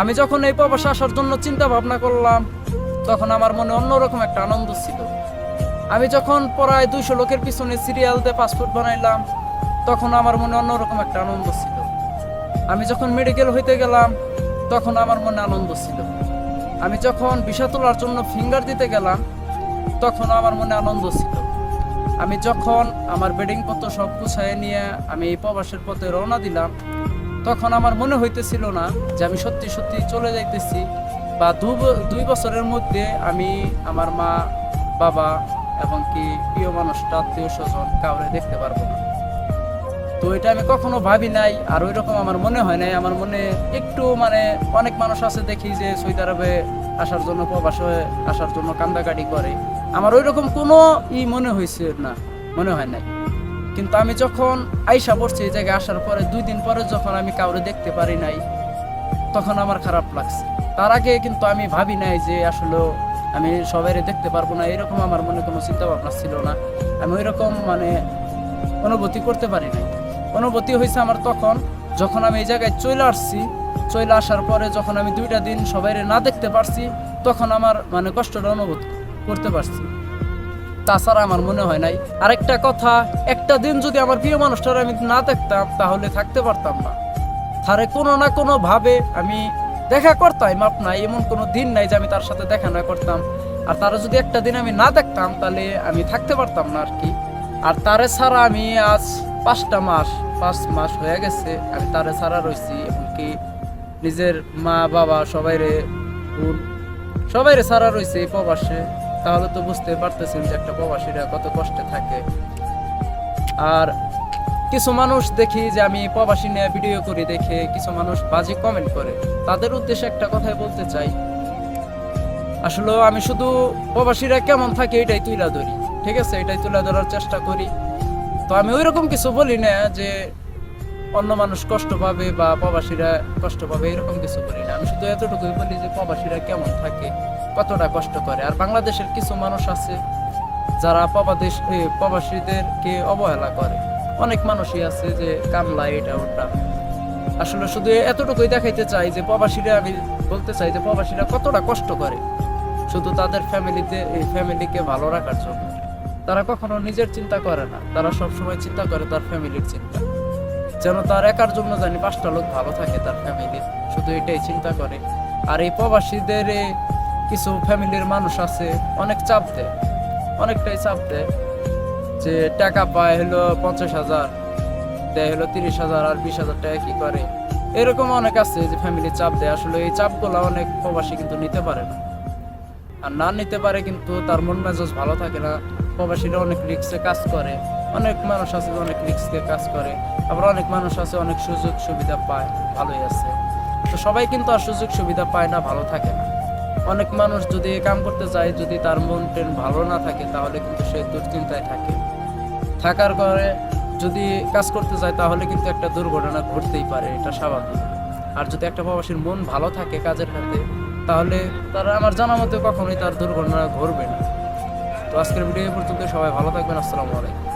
আমি যখন এই প্রবাসে আসার জন্য চিন্তা ভাবনা করলাম, তখন আমার মনে অন্যরকম একটা আনন্দ ছিল। আমি যখন প্রায় দুইশো লোকের পিছনে সিরিয়াল দিয়ে পাসপোর্ট বানাইলাম, তখন আমার মনে অন্যরকম একটা আনন্দ ছিল। আমি যখন মেডিকেল হইতে গেলাম, তখন আমার মনে আনন্দ ছিল। আমি যখন বিষা তোলার জন্য ফিঙ্গার দিতে গেলাম, তখন আমার মনে আনন্দ ছিল। আমি যখন আমার বেডিং পত্র সব গুছাইয়ে নিয়ে আমি এই প্রবাসের পথে রওনা দিলাম তখন আমার মনে হইতেছিল না যে আমি সত্যি সত্যি চলে যাইতেছি, বা দুই বছরের মধ্যে আমি আমার মা, বাবা এবং কি প্রিয় মানুষটা, আত্মীয় স্বজন কাউরে দেখতে পারব না। তো এটা আমি কখনো ভাবি নাই, আর ওই রকম আমার মনে হয় নাই। আমার মনে একটু মানে অনেক মানুষ আছে দেখি যে সৌদি আরবে আসার জন্য, প্রবাস হয়ে আসার জন্য কান্দাকাটি করে। আমার ওই রকম কোনো ই মনে হয়েছে না, মনে হয় নাই। কিন্তু আমি যখন আইসা পড়ছি এই জায়গায় আসার পরে, দুই দিন পরে যখন আমি কাউরে দেখতে পারি নাই, তখন আমার খারাপ লাগছে। তার আগে কিন্তু আমি ভাবি নাই যে আসলে আমি সবাই দেখতে পারব না, এরকম আমার মনে কোনো চিন্তা ভাবনা ছিল না। আমি ওই রকম মানে অনুভূতি করতে পারি নাই। অনুভূতি হয়েছে আমার তখন যখন আমি এই জায়গায় চলে আসছি চলে আসার পরে যখন আমি দুইটা দিন সবাই না দেখতে পারছি, তখন আমার মানে কষ্টটা অনুভূত করতে পারছি। তাছাড়া আমার মনে হয় নাই। আরেকটা কথা, একটা দিন যদি আমার প্রিয় মানুষটার আমি না দেখতাম, তাহলে থাকতে পারতাম না। তারে কোনো না কোনো ভাবে আমি দেখা করতাম আপনার এমন কোনো দিন নাই যে আমি তার সাথে দেখা না করতাম। আর তারা যদি একটা দিন আমি না দেখতাম, তাহলে আমি থাকতে পারতাম না আর কি। আর তারে ছাড়া আমি আজ পাঁচটা মাস, পাঁচ মাস হয়ে গেছে, আমি তারে ছাড়া রয়েছি এমনকি নিজের মা বাবা সবাইরে সবাইরে ছাড়া রয়েছে প্রবাসে। তাহলে তো বুঝতে পারতেছেন যে একটা প্রবাসীরা কত কষ্টে থাকে। আর কিছু মানুষ দেখি যে আমি প্রবাসী নিয়ে ভিডিও করি, দেখে কিছু মানুষ বাজে কমেন্ট করে। তাদের উদ্দেশ্যে একটা কথাই বলতে চাই। আসলে আমি শুধু প্রবাসীরা কেমন থাকে এটাই তুলে ধরি, ঠিক আছে? এটাই তুলে ধরার চেষ্টা করি। তো আমি ওই রকম কিছু বলি না যে অন্য মানুষ কষ্ট পাবে বা প্রবাসীরা কষ্ট পাবে, এরকম কিছু করি না। আমি শুধু এতটুকুই বলি যে প্রবাসীরা কেমন থাকে, কতটা কষ্ট করে। আর বাংলাদেশের কিছু মানুষ আছে যারা প্রবাদেশ প্রবাসীদেরকে অবহেলা করে। অনেক মানুষই আছে যে কামলা এটা ওটা। আসলে শুধু এতটুকুই দেখাইতে চাই যে প্রবাসীরা, আমি বলতে চাই যে প্রবাসীরা কতটা কষ্ট করে। শুধু তাদের ফ্যামিলিতে এই ফ্যামিলিকে ভালো রাখার জন্য। তারা কখনো নিজের চিন্তা করে না। তারা সবসময় চিন্তা করে তার ফ্যামিলির চিন্তা। যেন তার একার জন্য জানি পাঁচটা লোক ভালো থাকে তার ফ্যামিলি শুধু এটাই চিন্তা করে। আর এই প্রবাসীদের কিছু ফ্যামিলির মানুষ আছে, অনেক চাপ দেয়। অনেকটাই চাপ দেয় যে টাকা পায় হলো পঞ্চাশ হাজার, দেয় হলো তিরিশ হাজার আর বিশ হাজার টাকা কি করে। এরকম অনেক আছে যে ফ্যামিলি চাপ দেয়। আসলে এই চাপগুলো অনেক প্রবাসী কিন্তু নিতে পারে না। আর না নিতে পারে কিন্তু তার মন মেজাজ ভালো থাকে না। প্রবাসীরা অনেক রিক্সে কাজ করে। অনেক মানুষ আছে অনেক রিক্সে কাজ করে, আবার অনেক মানুষ আছে অনেক সুযোগ সুবিধা পায়, ভালোই আছে। তো সবাই কিন্তু আর সুযোগ সুবিধা পায় না, ভালো থাকে না। অনেক মানুষ যদি কাম করতে চায়, যদি তার মন টেন ভালো না থাকে, তাহলে কিন্তু সে দুশ্চিন্তায় থাকে। থাকার পরে যদি কাজ করতে যায় তাহলে কিন্তু একটা দুর্ঘটনা ঘটতেই পারে, এটা স্বাভাবিক। আর যদি একটা প্রবাসীর মন ভালো থাকে কাজের হাতে, তাহলে তারা আমার জানা মতে কখনোই তার দুর্ঘটনা ঘটবে না। তো আজকের ভিডিও পর্যন্ত সবাই ভালো থাকবেন, আসসালামু আলাইকুম।